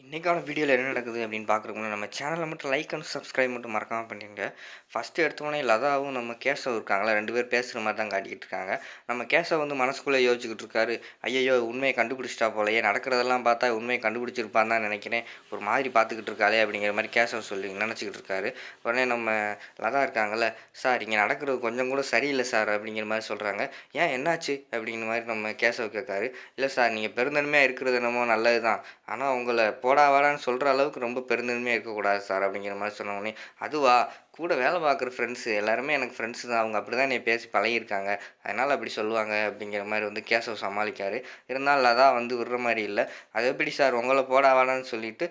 இன்றைக்கான வீடியோவில் என்ன நடக்குது அப்படின்னு பார்க்குறதுக்கு நம்ம சேனலை மட்டும் லைக் அண்ட் சப்ஸ்கிரைப் மட்டும் மறக்காமல் பண்ணிடுங்க ஃபஸ்ட்டு எடுத்தோடனே லதாவும் நம்ம கேசவ் இருக்காங்களா ரெண்டு பேர் பேசுகிற மாதிரி தான் காட்டிக்கிட்டு இருக்காங்க. நம்ம கேசவ் வந்து மனசுக்குள்ளே யோசிச்சுக்கிட்டு இருக்காரு. ஐயையோ உண்மையை கண்டுபிடிச்சிட்டா போலயே நடக்கிறதெல்லாம் பார்த்தா உண்மையை கண்டுபிடிச்சிருப்பான்னு தான் நினைக்கிறேன். ஒரு மாதிரி பார்த்துக்கிட்டு இருக்காளே அப்படிங்கிற மாதிரி கேசவ் சொல்லி நினச்சிக்கிட்டு இருக்காரு. உடனே நம்ம லதா இருக்காங்கல்ல சார் இங்கே நடக்கிறது கொஞ்சம் கூட சரியில்லை சார் அப்படிங்கிற மாதிரி சொல்கிறாங்க ஏன் என்னாச்சு? அப்படிங்கிற மாதிரி நம்ம கேசவ் கேட்காரு. இல்லை சார் நீங்கள் பெருந்தன்மையாக இருக்கிறது என்னமோ நல்லது தான் ஆனால் உங்களை போடா வாடான்னு சொல்கிற அளவுக்கு ரொம்ப பெருந்தன்மையாக இருக்கக்கூடாது சார் அப்படிங்கிற மாதிரி சொன்ன உடனே அதுவா? கூட வேலை பார்க்குற ஃப்ரெண்ட்ஸு எல்லாருமே எனக்கு ஃப்ரெண்ட்ஸு தான். அவங்க அப்படி தான் என்னை பேசி பழகியிருக்காங்க. அதனால் அப்படி சொல்லுவாங்க அப்படிங்கிற மாதிரி வந்து கேசவ் சமாளிக்கார். இருந்தாலும் அதான் வந்து விடுற மாதிரி இல்லை. அது எப்படி சார்? உங்களை போடா வாடான்னு சொல்லிட்டு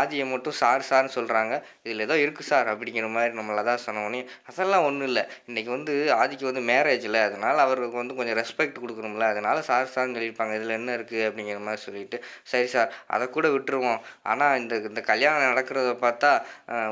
ஆதியை மட்டும் சார் சார்னு சொல்கிறாங்க இதில் ஏதோ இருக்குது சார் அப்படிங்கிற மாதிரி நம்மளை தான் சொன்ன அதெல்லாம் ஒன்றும் இல்லை. இன்றைக்கி வந்து ஆதிக்கு வந்து மேரேஜில் அதனால் அவருக்கு வந்து கொஞ்சம் ரெஸ்பெக்ட் கொடுக்கணும்ல. அதனால் சார் சார்னு சொல்லியிருப்பாங்க. இதில் என்ன இருக்குது அப்படிங்கிற மாதிரி சொல்லிட்டு சரி சார் அதை கூட விட்டுருவோம். ஆனால் இந்த இந்த கல்யாணம் நடக்கிறத பார்த்தா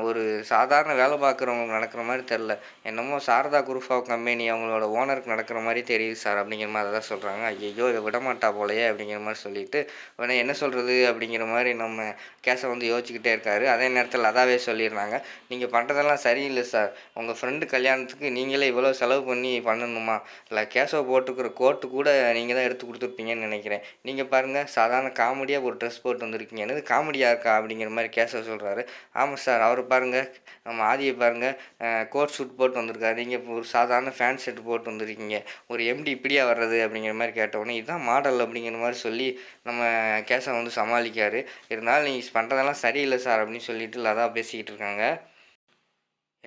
ஒரு சாதாரண வேலை பார்க்குறவங்களுக்கு நடக்கிற மாதிரி தெரில என்னமோ சாரதா குரூப் ஆஃப் கம்பெனி அவங்களோட ஓனருக்கு நடக்கிற மாதிரி தெரியுது சார் அப்படிங்கிற மாதிரி தான் சொல்கிறாங்க ஐயோ இதை விடமாட்டா போலையே அப்படிங்கிற மாதிரி சொல்லிட்டு உடனே என்ன சொல்கிறது அப்படிங்கிற மாதிரி நம்ம கேஸை வந்து யோசிச்சுக்கிட்டே இருக்காரு. அதே நேரத்தில் அதாவே சொல்லிடுறாங்க நீங்கள் பண்ணுறதெல்லாம் சரியில்லை சார். உங்கள் ஃப்ரெண்டு கல்யாணத்துக்கு நீங்களே இவ்வளோ செலவு பண்ணி பண்ணணுமா? இல்லை கேஸை போட்டுக்கிற கோட்டு கூட நீங்கள் தான் எடுத்து கொடுத்துருப்பீங்கன்னு நினைக்கிறேன். நீங்கள் பாருங்கள் சாதாரண காமெடியாக ஒரு ட்ரெஸ் போட்டு வந்திருக்கீங்க. என்னது காமெடியாக இருக்கா? அப்படிங்கிற மாதிரி கேஸை சொல்கிறாரு ஆமாம் சார் அவர் பாருங்கள் நம்ம ஆதியை பாருங்கள் கோட் சூட் போட்டு வந்திருக்காரு. நீங்கள் ஒரு சாதாரண ஃபேன் செட் போட்டு வந்திருக்கீங்க. ஒரு எம்டி இப்படியா வர்றது அப்படிங்கிற மாதிரி கேட்டவுடனே இதுதான் மாடல் அப்படிங்கிற மாதிரி சொல்லி நம்ம கேஷை வந்து சமாளிக்காரு. இருந்தாலும் நீங்கள் பண்ணுறதெல்லாம் சரியில்லை சார் அப்படின்னு சொல்லிட்டு லதா பேசிக்கிட்டு இருக்காங்க.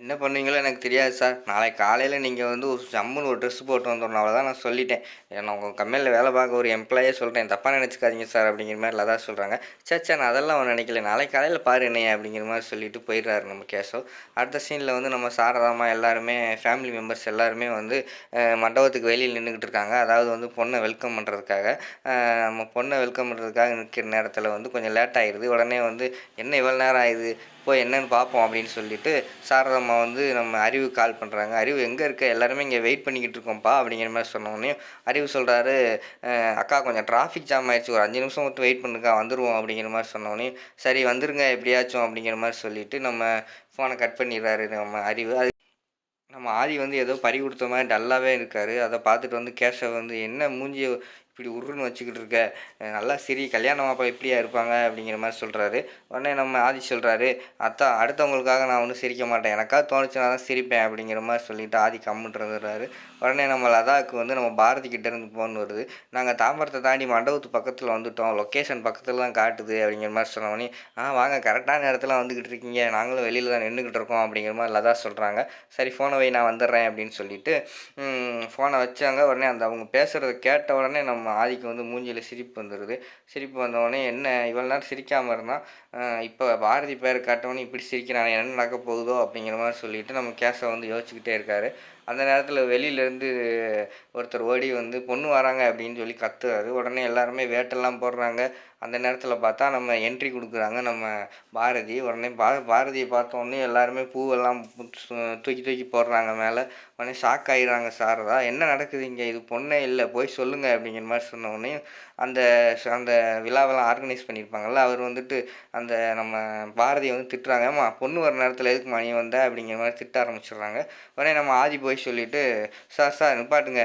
என்ன பண்ணுவீங்களோ எனக்கு தெரியாது சார். நாளைக்கு காலையில் நீங்கள் வந்து ஒரு ஜம்முன்னு ஒரு ட்ரெஸ் போட்டு வந்துடணும் அவ்வளோதான் நான் சொல்லிட்டேன். நான் உங்கள் கம்பெனியில் வேலை பார்க்க ஒரு எம்ப்ளாயே சொல்கிறேன் தப்பாக நினச்சிக்காதீங்க சார் அப்படிங்கிற மாதிரி லதா சொல்கிறாங்க சே நான் அதெல்லாம் அவன் நினைக்கல. நாளைக்கு காலையில் பாரு என்னைய அப்படிங்கிற மாதிரி சொல்லிட்டு போயிடுறாரு நம்ம கேசவ். அடுத்த சீனில் வந்து நம்ம சாரதாமா எல்லாருமே ஃபேமிலி மெம்பர்ஸ் எல்லாருமே வந்து மண்டபத்துக்கு வெளியில் நின்றுக்கிட்டு இருக்காங்க. அதாவது வந்து பொண்ணை வெல்கம் பண்ணுறதுக்காக நம்ம பொண்ணை வெல்கம் பண்ணுறதுக்காக நிற்கிற நேரத்தில் வந்து கொஞ்சம் லேட் ஆகிடுது உடனே வந்து என்ன இவ்வளோ நேரம் ஆயிடுது போய் என்னென்னு பார்ப்போம் அப்படின்னு சொல்லிட்டு சாரதம்மா வந்து நம்ம அறிவு கால் பண்ணுறாங்க அறிவு எங்கே இருக்க? எல்லாருமே இங்கே வெயிட் பண்ணிக்கிட்டு இருக்கோம்ப்பா அப்படிங்கிற மாதிரி சொன்ன அறிவு சொல்கிறாரு அக்கா கொஞ்சம் டிராஃபிக் ஜாம் ஆயிடுச்சு. ஒரு அஞ்சு நிமிஷம் மட்டும் வெயிட் பண்ணுக்கா வந்துடுவோம் அப்படிங்கிற மாதிரி சொன்ன சரி வந்துருங்க எப்படியாச்சும். அப்படிங்கிற மாதிரி சொல்லிட்டு நம்ம ஃபோனை கட் பண்ணிடுறாரு நம்ம அறிவு. அது நம்ம ஆதி வந்து ஏதோ பறி கொடுத்த மாதிரி டல்லாகவே இருக்கார். அதை பார்த்துட்டு வந்து கேஷவ் வந்து என்ன மூஞ்சி இப்படி உருன்னு வச்சுக்கிட்டு இருக்க. நல்லா சிரி கல்யாணம் அப்போ எப்படியா இருப்பாங்க? அப்படிங்கிற மாதிரி சொல்கிறாரு உடனே நம்ம ஆதி சொல்கிறாரு அத்தா அடுத்தவங்களுக்காக நான் ஒன்றும் சிரிக்க மாட்டேன். எனக்காக தோணுச்சுனா தான் சிரிப்பேன். அப்படிங்கிற மாதிரி சொல்லிட்டு ஆதி கம்முன்றாரு உடனே நம்ம லதாக்கு வந்து நம்ம பாரதி கிட்டேருந்து ஃபோன் வருது. நாங்கள் தாம்பரத்தை தாண்டி மண்டபத்து பக்கத்தில் வந்துட்டோம். லொக்கேஷன் பக்கத்தில் தான் காட்டுது அப்படிங்கிற மாதிரி சொன்ன ஆ வாங்க கரெக்டான இடத்துல வந்துக்கிட்டு இருக்கீங்க. நாங்களும் வெளியில் தான் நின்றுக்கிட்டு இருக்கோம். அப்படிங்கிற மாதிரி லதா சொல்கிறாங்க சரி ஃபோனை வை நான் வந்துடுறேன். அப்படின்னு சொல்லிட்டு ஃபோனை வச்சாங்க. உடனே அந்த அவங்க பேசுகிறத கேட்ட உடனே நம்ம ஆதிக்கு வந்து மூஞ்சியில் சிரிப்பு வந்துடுது சிரிப்பு வந்த உடனே என்ன இவ்வளோ நேரம் சிரிக்காமல் இருந்தால் இப்போ பாரதி பேர் காட்டவொடனே இப்படி சிரிக்கிறானே? என்ன நடக்க போகுதோ? அப்படிங்கிற மாதிரி சொல்லிட்டு நம்ம கேஸை வந்து யோசிச்சுக்கிட்டே இருக்காரு. அந்த நேரத்தில் வெளியிலேருந்து ஒருத்தர் ஓடி வந்து பொண்ணு வராங்க அப்படின்னு சொல்லி கத்துறாரு. உடனே எல்லாருமே வேட்டெல்லாம் போடுறாங்க. அந்த நேரத்தில் பார்த்தா நம்ம என்ட்ரி கொடுக்குறாங்க நம்ம பாரதி. உடனே பா பாரதியை பார்த்த உடனே எல்லாருமே பூவெல்லாம் தூக்கி தூக்கி போடுறாங்க மேலே. உடனே ஷாக் ஆகிடுறாங்க சாரதா என்ன நடக்குது இங்கே? இது பொண்ணே இல்லை. போய் சொல்லுங்கள் அப்படிங்கிற மாதிரி சொன்ன உடனே அந்த அந்த விழாவெல்லாம் ஆர்கனைஸ் பண்ணியிருப்பாங்கல்ல அவர் வந்துட்டு அந்த நம்ம பாரதியை வந்து திட்டுறாங்க. ஏம்மா பொண்ணு வர நேரத்தில் எதுக்கு மணி வந்த? அப்படிங்கிற மாதிரி திட்ட ஆரம்பிச்சிடுறாங்க. உடனே நம்ம ஆதி போய் சொல்லிவிட்டு சார் சார் நிப்பாட்டுங்க.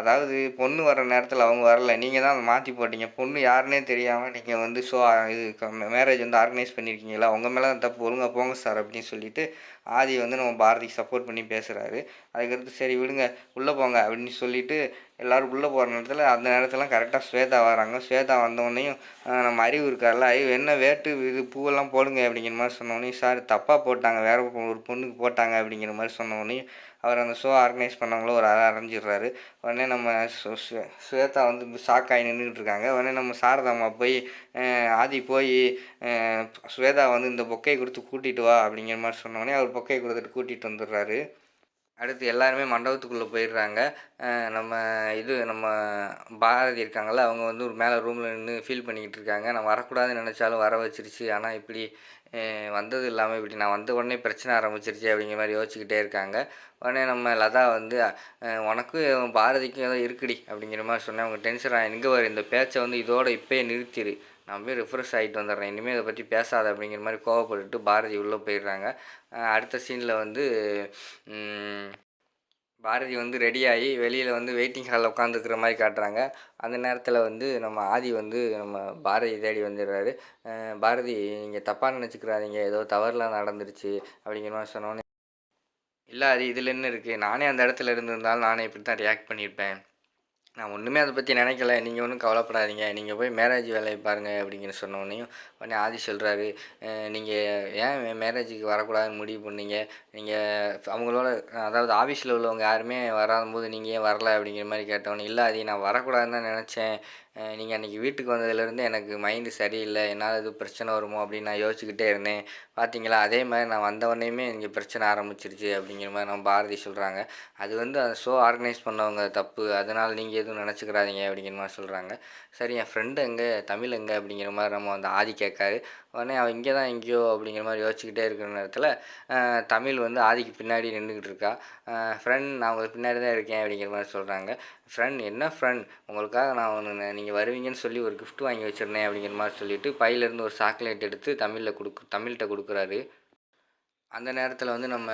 அதாவது பொண்ணு வர நேரத்தில் அவங்க வரல. நீங்கள் தான் அதை மாற்றி போட்டீங்க. பொண்ணு யாருன்னே தெரியாமல் நீங்கள் வந்து ஷோ இது மேரேஜ் வந்து ஆர்கனைஸ் பண்ணியிருக்கீங்களா உங்கள் மேலே தான் தப்பு ஒழுங்காக போங்க சார் அப்படின்னு சொல்லிட்டு ஆதி வந்து நம்ம பாரதிக்கு சப்போர்ட் பண்ணி பேசுகிறாரு அதுக்கடுத்து சரி விடுங்க உள்ளே போங்க அப்படின்னு சொல்லிவிட்டு எல்லோரும் உள்ளே போகிற நேரத்தில் அந்த நேரத்துலாம் கரெக்டாக ஸ்வேதா வராங்க. ஸ்வேதா வந்தோடனையும் நம்ம அறிவு இருக்கார்ல அறிவு என்ன வேட்டு இது பூவெல்லாம் போடுங்க அப்படிங்கிற மாதிரி சொன்னோடனே சார் தப்பாக போட்டாங்க வேறு ஒரு பொண்ணுக்கு போட்டாங்க அப்படிங்கிற மாதிரி சொன்னோடனே அவர் அந்த ஷோ ஆர்கனைஸ் பண்ணவங்களும் ஒரு அரை அரைஞ்சிடுறாரு. உடனே நம்ம ஸ்வ- ஸ்வேதா வந்து ஷாக்காகி நின்றுக்கிட்டு நின்றுட்டு இருக்காங்க. உடனே நம்ம சாரதாம்மா போய் ஆதி போய் சுவேதா ஸ்வேதா வந்து இந்த பொக்கையை கொடுத்து கூட்டிகிட்டு வா அப்படிங்கிற மாதிரி சொன்னோடனே அவர் பொக்கையை கொடுத்துட்டு கூட்டிகிட்டு வந்துடுறாரு. அடுத்து எல்லாருமே மண்டபத்துக்குள்ளே போயிடுறாங்க. நம்ம இது நம்ம பாரதி இருக்காங்கள அவங்க வந்து ஒரு மேலே ரூமில் நின்று ஃபீல் பண்ணிக்கிட்டு இருக்காங்க. நான் வரக்கூடாதுன்னு நினச்சாலும் வர வச்சிருச்சு. ஆனால் இப்படி வந்தது இல்லாமல் இப்படி நான் வந்த உடனே பிரச்சனை ஆரம்பிச்சிருச்சு அப்படிங்கிற மாதிரி யோசிச்சுக்கிட்டே இருக்காங்க. உடனே நம்ம லதா வந்து உனக்கும் பாரதிக்கும் ஏதோ இருக்குடி அப்படிங்கிற மாதிரி சொன்னேன். அவங்க டென்ஷன் ஆகி இங்கே வர இந்த பேச்சை வந்து இதோட இப்போயே நிறுத்திடு நான் போய் ரெஃப்ரெஷ் ஆகிட்டு வந்துடுறேன். இனிமேல் இதை பற்றி பேசாத அப்படிங்கிற மாதிரி கோவப்பட்டுட்டு பாரதி உள்ளே போயிடுறாங்க. அடுத்த சீனில் வந்து பாரதி வந்து ரெடியாகி வெளியில் வந்து வெயிட்டிங் ஹாலில் உட்காந்துருக்குற மாதிரி காட்டுறாங்க. அந்த நேரத்தில் வந்து நம்ம ஆதி வந்து நம்ம பாரதி தேடி வந்துடுறாரு. பாரதி நீங்கள் தப்பாக நினச்சிக்கிறாதீங்க. ஏதோ தவறுலாம் நடந்துருச்சு அப்படிங்கிற மாதிரி சொன்னோன்னே இல்லை அது இதில் என்ன இருக்குது நானே அந்த இடத்துல இருந்திருந்தாலும் நானே இப்படி தான் ரியாக்ட் பண்ணியிருப்பேன். நான் ஒன்றுமே அதை பற்றி நினைக்கல. நீங்கள் ஒன்றும் கவலைப்படாதீங்க. நீங்கள் போய் மேரேஜ் வேலையை பாருங்கள் அப்படிங்கிற சொன்னோடனையும் உடனே ஆதி சொல்கிறாரு நீங்கள் ஏன் மேரேஜுக்கு வரக்கூடாதுன்னு முடிவு பண்ணீங்க? நீங்கள் அவங்களோட அதாவது ஆஃபீஸில் உள்ளவங்க யாருமே வராத போது நீங்கள் ஏன் வரல? அப்படிங்கிற மாதிரி கேட்டவொன்னே இல்லை அது நான் வரக்கூடாதுன்னு தான் நினச்சேன். நீங்கள் அன்றைக்கி வீட்டுக்கு வந்ததுலேருந்து எனக்கு மைண்டு சரியில்லை. என்னால் எதுவும் பிரச்சனை வருமோ அப்படின்னு நான் யோசிச்சுக்கிட்டே இருந்தேன். பார்த்தீங்களா அதே மாதிரி நான் வந்தவொடனேயுமே இங்கே பிரச்சனை ஆரம்பிச்சிருச்சு அப்படிங்கிற மாதிரி நம்ம பாரதி சொல்கிறாங்க அது வந்து அந்த ஷோ ஆர்கனைஸ் பண்ணவங்க தப்பு. அதனால் நீங்கள் எதுவும் நினச்சிக்கிறாதீங்க அப்படிங்கிற மாதிரி சொல்கிறாங்க சரி என் ஃப்ரெண்டு எங்கே? தமிழ் எங்கே? அப்படிங்கிற மாதிரி நம்ம வந்து ஆதி கேட்காரு. உடனே அவள் இங்கே தான் எங்கேயோ அப்படிங்கிற மாதிரி யோசிச்சுக்கிட்டே இருக்கிற நேரத்தில் தமிழ் வந்து ஆதிக்கு பின்னாடி நின்றுக்கிட்டு இருக்கா. ஃப்ரெண்ட் நான் உங்களுக்கு பின்னாடி தான் இருக்கேன் அப்படிங்கிற மாதிரி சொல்கிறாங்க ஃப்ரெண்ட் என்ன ஃப்ரெண்ட் உங்களுக்காக நான் ஒன்று நீங்கள் வருவீங்கன்னு சொல்லி ஒரு கிஃப்ட் வாங்கி வச்சுருந்தேன் அப்படிங்கிற மாதிரி சொல்லிவிட்டு பையிலேருந்து ஒரு சாக்லேட் எடுத்து தமிழில் கொடுக்கு தமிழ்கிட்ட கொடுக்குறாரு. அந்த நேரத்தில் வந்து நம்ம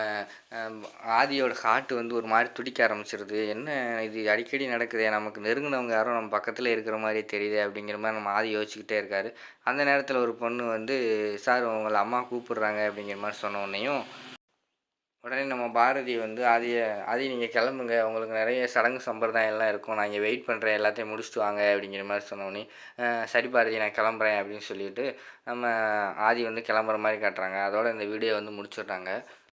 ஆதியோட ஹார்ட் வந்து ஒரு மாதிரி துடிக்க ஆரம்பிச்சிருது. என்ன இது அடிக்கடி நடக்குதே? நமக்கு நெருங்கினவங்க யாரும் நம்ம பக்கத்தில் இருக்கிற மாதிரி தெரியுது அப்படிங்கிற மாதிரி நம்ம ஆதி யோசிச்சுக்கிட்டே இருக்காரு. அந்த நேரத்தில் ஒரு பொண்ணு வந்து சார் உங்களை அம்மா கூப்பிடுறாங்க அப்படிங்கிற மாதிரி சொன்ன உடனேயும் உடனே நம்ம பாரதி வந்து அதையே ஆதி நீங்கள் கிளம்புங்க. உங்களுக்கு நிறைய சடங்கு சம்பிரதாயம் எல்லாம் இருக்கும். நான் இங்கே வெயிட் பண்ணுறேன் எல்லாத்தையும் முடிச்சுட்டு வாங்க அப்படிங்கிற மாதிரி சொன்னோடனே சரி பாரதி நான் கிளம்புறேன் அப்படின்னு சொல்லிட்டு நம்ம ஆதி வந்து கிளம்புற மாதிரி காட்டுறாங்க. அதோட இந்த வீடியோ வந்து முடிச்சுட்றாங்க.